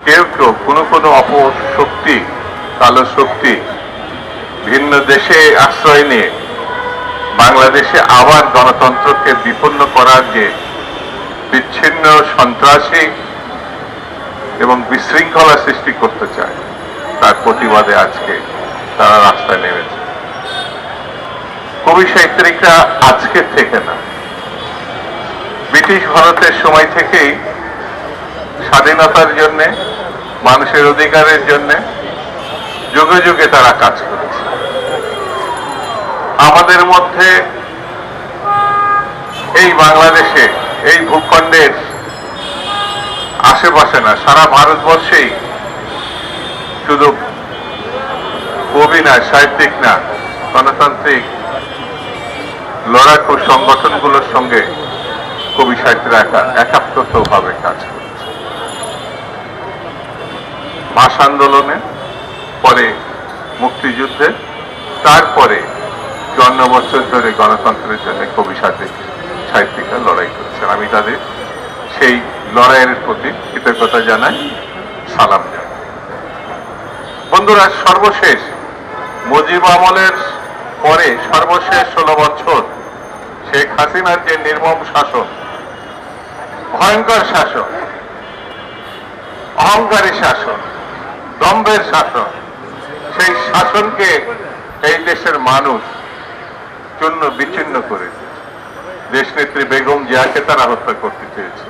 কেউ কেউ কোনো কোনো অপশক্তি কালো শক্তি, ভিন্ন দেশে আশ্রয় নিয়ে বাংলাদেশে আবার গণতন্ত্রকে বিপন্ন করার যে বিচ্ছিন্ন সন্ত্রাসী এবং বিশৃঙ্খলা সৃষ্টি করতে চায়, তার প্রতিবাদে আজকে তারা রাস্তায় নেমেছে। কবি সাহিত্যিকরা আজকের থেকে না। ব্রিটিশ ভারতের সময় থেকেই স্বাধীনতার জন্য, মানুষের অধিকারের জন্য যুগে যুগে তারা কাজ করেছে। আমাদের মধ্যে এই বাংলাদেশে, এই ভূখণ্ডের আশেপাশে না, সারা ভারতবর্ষেই শুধু কবি না, সাহিত্যিক না, গণতান্ত্রিক লড়াকু সংগঠনগুলোর সঙ্গে কবি সাহিত্যরা একাত্মভাবে কাজ করেছে। ভাষা আন্দোলনে, পরে মুক্তিযুদ্ধে, তারপরে চুয়ান্ন বছর ধরে গণতন্ত্রের জন্য কবি সাহিত্যিক সাহিত্যিকরা লড়াই করেছেন। আমি তাদের সেই লড়াইয়ের প্রতি কৃতজ্ঞতা জানাই। সালাম জানাই। বন্ধুরা, সর্বশেষ মুজিব আমলের পরে সর্বশেষ ষোলো বছর শেখ হাসিনার যে নির্মম শাসন, ভয়ঙ্কর শাসন, অহংকারী শাসন দম্ভের শাসন। সেই শাসনকে এই দেশের মানুষ চূর্ণ বিচ্ছিন্ন করেছে দেশনেত্রী বেগম জিয়াকে তারা হত্যা করতে চেয়েছে।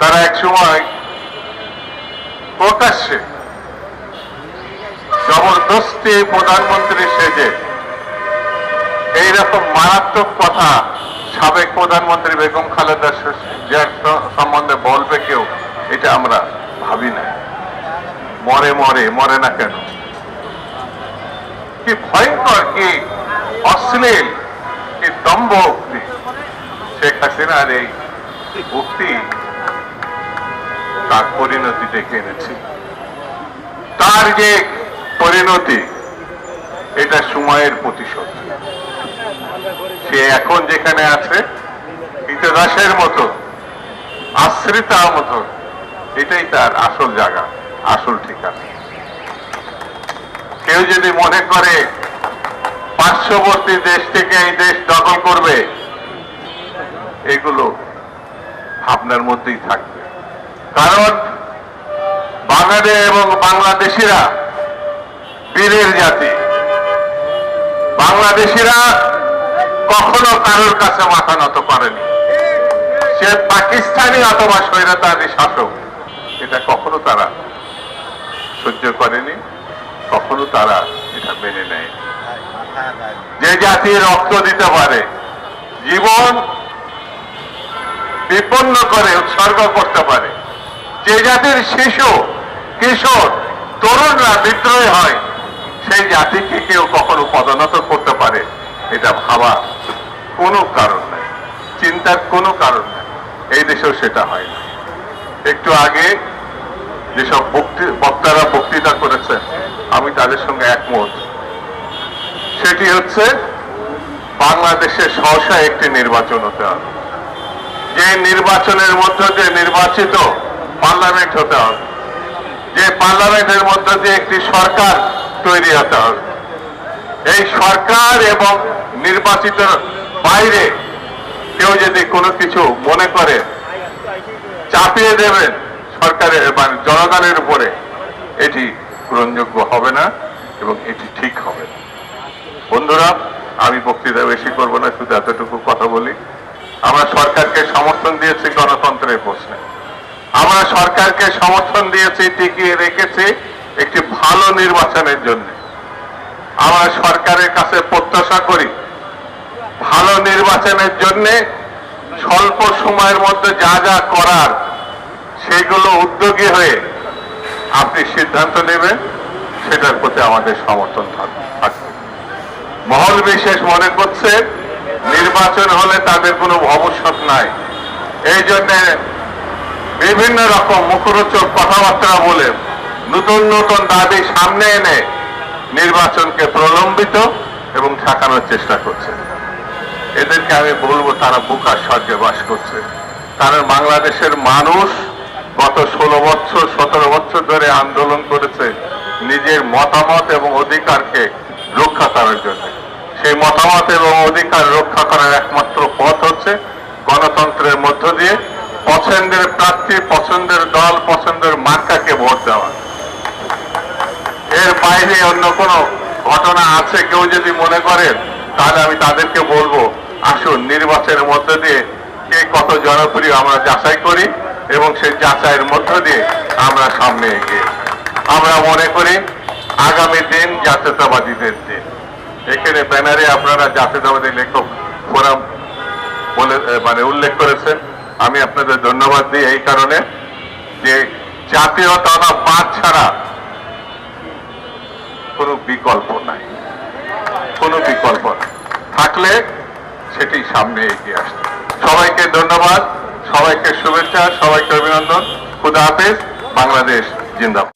তারা এক সময় প্রকাশ্যে জবরদস্তি প্রধানমন্ত্রী সেজে এইরকম মারাত্মক কথা সাবেক প্রধানমন্ত্রী বেগম খালেদা জিয়ার সম্বন্ধে বলবে কেউ, এটা আমরা ভাবি না। মরে মরে মরে না কেন? কি ভয়ঙ্কর, কি অশ্লীল, কি দম্ভ উক্তি শেখ হাসিনার এই উক্তি তার পরিণতি ডেকে এনেছে। তার যে পরিণতি, এটা সময়ের প্রতিশোধ। সে এখন যেখানে আছে কীতদাসের মতো, আশ্রিতার মতো, এটাই তার আসল জায়গা। আসল ঠিকানা। কেউ যদি মনে করে পার্শ্ববর্তী দেশ থেকে এই দেশ দখল করবে, এগুলো ভাবনার মধ্যেই থাকবে। কারণ বাঙালি এবং বাংলাদেশিরা বীরের জাতি। বাংলাদেশিরা কখনো কারোর কাছে মাথা নত করেনি। সে পাকিস্তানি অথবা স্বৈরাচারী শাসক, এটা কখনো তারা সহ্য করেনি কখনো তারা এটা মেনে নেয় যে জাতি রক্ত দিতে পারে জীবন বিপন্ন করে উৎসর্গ করতে পারে যে জাতির শিশু কিশোর তরুণরা বিদ্রোহী হয় সেই জাতিকে কেউ কখনো পদোন্নত করতে পারে এটা ভাবা কোনো কারণ নাই চিন্তার কোনো কারণ নাই এই দেশেও সেটা হয় না। একটু আগে যেসব বক্তৃ- বক্তারা বক্তৃতা করেছেন, আমি তাদের সঙ্গে একমত। সেটি হচ্ছে, বাংলাদেশে সহসা একটি নির্বাচন হতে হবে। যে নির্বাচনের মধ্য দিয়ে নির্বাচিত পার্লামেন্ট হতে হবে। যে পার্লামেন্টের মধ্য দিয়ে একটি সরকার তৈরি হতে হবে। এই সরকার এবং নির্বাচিত বাইরে কেউ যদি কোনো কিছু মনে করে, চাপিয়ে দেবেন সরকারের মানে জনগণের উপরে এটি গ্রহণযোগ্য হবে না এবং এটি ঠিক হবে বন্ধুরা, আমি বক্তৃতা বেশি করব না, শুধু এতটুকু কথা বলি। আমরা সরকারকে সমর্থন দিয়েছি গণতন্ত্রের প্রশ্নে। আমরা সরকারকে সমর্থন দিয়েছি, টিকিয়ে রেখেছি একটি ভালো নির্বাচনের জন্য। আমরা সরকারের কাছে প্রত্যাশা করি, ভালো নির্বাচনের জন্য স্বল্প সময়ের মধ্যে যা যা করার সেগুলো উদ্যোগী হয়ে আপনি সিদ্ধান্ত নেবেন, সেটার প্রতি আমাদের সমর্থন থাকবে। মহল বিশেষ মনে করছে, নির্বাচন হলে তাদের কোনো ভবিষ্যৎ নাই। এই জন্য বিভিন্ন রকম মুখরোচক কথাবার্তা বলে নতুন নতুন দাবি সামনে এনে নির্বাচনকে প্রলম্বিত এবং ঠেকানোর চেষ্টা করছে। এদেরকে আমি বলব, তারা বুকার স্বর্গে বাস করছে। কারণ বাংলাদেশের মানুষ গত ষোলো বছর, সতেরো বছর ধরে আন্দোলন করেছে নিজের মতামত এবং অধিকারকে রক্ষা করার জন্য। সেই মতামত এবং অধিকার রক্ষা করার একমাত্র পথ হচ্ছে গণতন্ত্রের মধ্য দিয়ে পছন্দের প্রার্থী, পছন্দের দল, পছন্দের মার্কাকে ভোট দেওয়া। এর বাইরে অন্য কোনো ঘটনা আছে কেউ যদি মনে করেন তাহলে আমি তাদেরকে বলব, আসুন নির্বাচনের মধ্য দিয়ে কে কত জনপ্রিয় আমরা যাচাই করি। এবং সেই যাচাইয়ের মধ্য দিয়ে আমরা সামনে এগিয়ে আমরা মনে করি আগামী দিন জাতীয়তাবাদীদের দিন। এখানে ব্যানারে আপনারা জাতীয়তাবাদী লেখক ফোরাম বলে মানে উল্লেখ করেছেন। আমি আপনাদের ধন্যবাদ দিই এই কারণে যে জাতীয়তাবাদ ছাড়া কোনো বিকল্প নাই। কোনো বিকল্প থাকলে সেটি সামনে এগিয়ে আসবে সবাইকে ধন্যবাদ। সবাইকে শুভেচ্ছা সবাইকে অভিনন্দন। খুদা হাফেজ বাংলাদেশ জিন্দাবাদ।